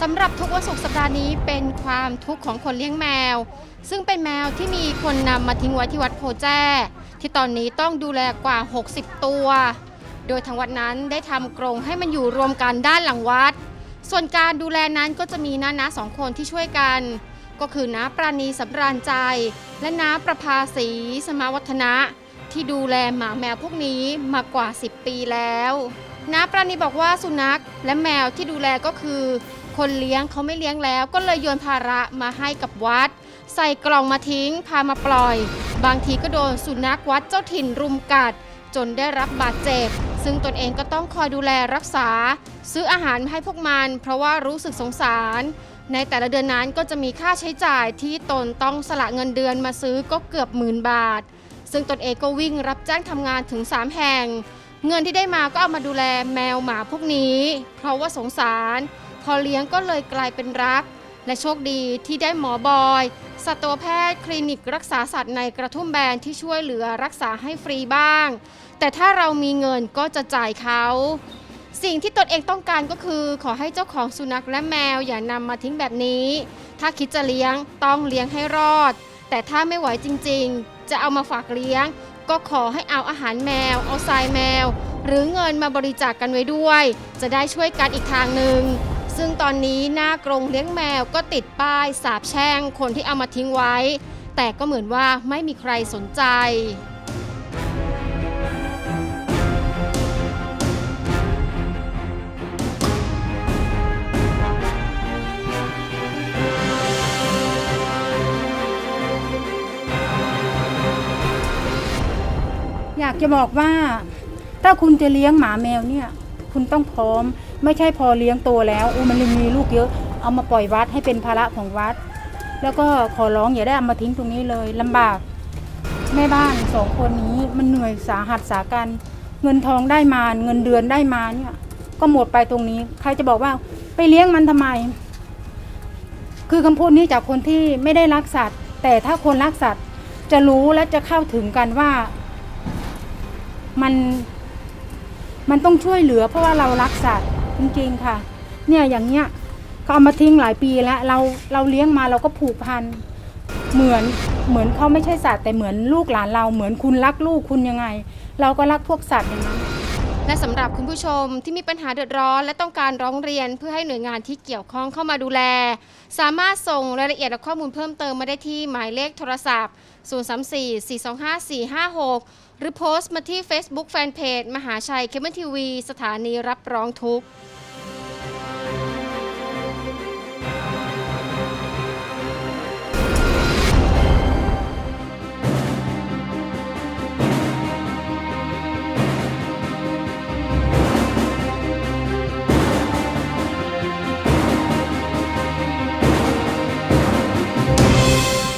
สำหรับทุกวันศุกร์สัปดาห์นี้เป็นความทุกข์ของคนเลี้ยงแมว ซึ่งเป็นแมวที่มีคนนำมาทิ้งไว้ที่วัดโพแจ้ ที่ตอนนี้ต้องดูแลกว่า 60 ตัว โดยทางวัดนั้นได้ทำกรงให้มันอยู่รวมกันด้านหลังวัด ส่วนการดูแลนั้นก็จะมีน้านาสองคนที่ช่วยกัน ก็คือน้าปราณีสำราญใจ และน้าประภาสีสมาวัฒนะ ที่ดูแลหมาแมวพวกนี้มากว่า 10 ปีแล้วน้าปราณีบอกว่าสุนัขและแมวที่ดูแลก็คือ คนเลี้ยงเขาไม่เลี้ยงแล้ว ก็เลยโยนภาระมาให้กับวัด ใส่กล่องมาทิ้ง พามาปล่อย บางทีก็โดนสุนัขวัดเจ้าถิ่นรุมกัด จนได้รับบาดเจ็บ ซึ่งตนเองก็ต้องคอยดูแลรักษา ซื้ออาหารมาให้พวกมัน เพราะว่ารู้สึกสงสาร ในแต่ละเดือนนั้นก็จะมีค่าใช้จ่ายที่ตนต้องสละเงินเดือนมาซื้อก็เกือบหมื่นบาท ซึ่งตนเองก็วิ่งรับจ้างทำงานถึง 3 แห่ง เงินที่ได้มาก็เอามาดูแลแมวหมาพวกนี้ เพราะว่าสงสาร พอเลี้ยงก็เลยกลายเป็นรัก และโชคดีที่ได้หมอบอย สัตวแพทย์คลินิกรักษาสัตว์ในกระทุ่มแบนที่ช่วยเหลือรักษาให้ฟรีบ้าง แต่ถ้าเรามีเงินก็จะจ่ายเขาสิ่งที่ตนเองต้องการก็คือขอให้เจ้าของสุนัขและแมวอย่านำมาทิ้งแบบนี้ ถ้าคิดจะเลี้ยงต้องเลี้ยงให้รอด แต่ถ้าไม่ไหวจริงๆ จะเอามาฝากเลี้ยง ก็ขอให้เอาอาหารแมว เอาทรายแมว หรือเงินมาบริจาคกกันไว้ด้วย จะได้ช่วยกันอีกทางหนึ่ง ซึ่งตอนนี้หน้ากรงเลี้ยงแมวก็ติดป้ายสาบแช่งคนที่เอามาทิ้งไว้ แต่ก็เหมือนว่าไม่มีใครสนใจ อยากจะบอกว่า ถ้าคุณจะเลี้ยงหมาแมวเนี่ย คุณต้องพร้อม ไม่ใช่พอเลี้ยงโตแล้วอูมันมีลูกเยอะ เอามาปล่อยวัดให้เป็นภาระของวัด แล้วก็ขอร้องอย่าได้เอามาทิ้งตรงนี้เลยลำบากแม่บ้านสองคนนี้มันเหนื่อยสาหัสสากันเงินทองได้มาเงินเดือนได้มาเนี่ยก็หมดไปตรงนี้ ใครจะบอกว่าไปเลี้ยงมันทำไม คือคำพูดนี้จากคนที่ไม่ได้รักสัตว์ แต่ถ้าคนรักสัตว์จะรู้และจะเข้าถึงกันว่ามัน มันต้องช่วยเหลือเพราะว่าเรารักสัตว์จริงๆค่ะ เนี่ยอย่างเงี้ยเขาเอามาทิ้งหลายปีแล้วเราเราเลี้ยงมาเราก็ผูกพันเหมือนเหมือนเขาไม่ใช่สัตว์แต่เหมือนลูกหลานเราเหมือนคุณรักลูกคุณยังไง เราก็รักพวกสัตว์อย่างนั้น และสำหรับคุณผู้ชมที่มีปัญหาเดือดร้อน และต้องการร้องเรียนเพื่อให้หน่วยงานที่เกี่ยวข้องเข้ามาดูแล สามารถส่งรายละเอียดและข้อมูลเพิ่มเติมมาได้ที่หมายเลขโทรศัพท์ 034 425 456 หรือโพสต์มาที่ Facebook Fanpage มหาชัยเคเบิลทีวีสถานีรับร้องทุกข์